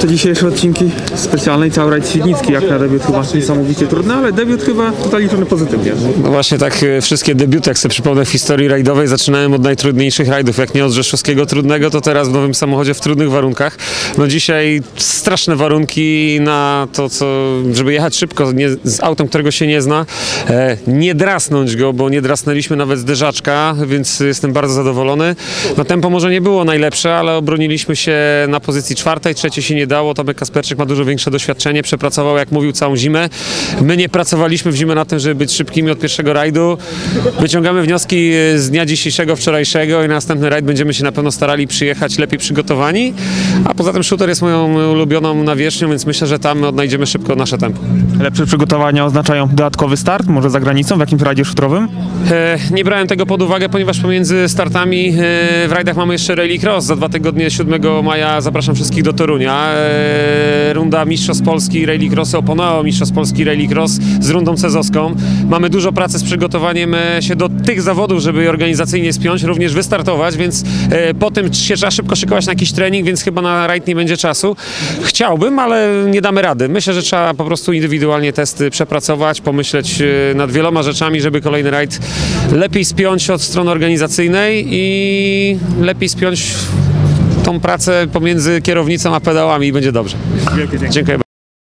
te dzisiejsze odcinki specjalne i cały rajd Świdnicki, jak na debiut chyba niesamowicie trudny, ale debiut chyba tutaj liczony pozytywnie. No właśnie tak e, wszystkie debiuty, jak sobie przypomnę w historii rajdowej, zaczynałem od najtrudniejszych rajdów. Jak nie od Rzeszowskiego trudnego, to teraz w nowym samochodzie w trudnych warunkach. No dzisiaj straszne warunki na to, co, żeby jechać szybko nie, z autem, którego się nie zna. E, nie drasnąć go, bo nie drasnęliśmy nawet zderzaczka, więc jestem bardzo zadowolony. No tempo może nie było najlepsze, ale obroniliśmy się na pozycji czwartej, trzecie się nie dało. Tomek Kasperczyk ma dużo większe doświadczenie, przepracował, jak mówił, całą zimę. My nie pracowaliśmy w zimę na tym, żeby być szybkimi od pierwszego rajdu. Wyciągamy wnioski z dnia dzisiejszego, wczorajszego i na następny rajd będziemy się na pewno starali przyjechać lepiej przygotowani. A poza tym shooter jest moją ulubioną nawierzchnią, więc myślę, że tam odnajdziemy szybko nasze tempo. Lepsze przygotowania oznaczają dodatkowy start, może za granicą, w jakimś rajdzie szutrowym? E, Nie brałem tego pod uwagę, ponieważ pomiędzy startami e, w rajdach mamy jeszcze Rally Cross. Za dwa tygodnie, 7 maja zapraszam wszystkich do Torunia. E, Runda Mistrzostw Polski Rally Cross, Oponowo Mistrzostw Polski Rally Cross z rundą cezowską. Mamy dużo pracy z przygotowaniem e, się do tych zawodów, żeby je organizacyjnie spiąć, również wystartować, więc e, po tym się trzeba szybko szykować na jakiś trening, więc chyba na rajd nie będzie czasu. Chciałbym, ale nie damy rady. Myślę, że trzeba po prostu indywidualnie testy przepracować, pomyśleć nad wieloma rzeczami, żeby kolejny rajd lepiej spiąć od strony organizacyjnej i lepiej spiąć tą pracę pomiędzy kierownicą a pedałami i będzie dobrze. Wielkie dzięki. Dziękuję bardzo.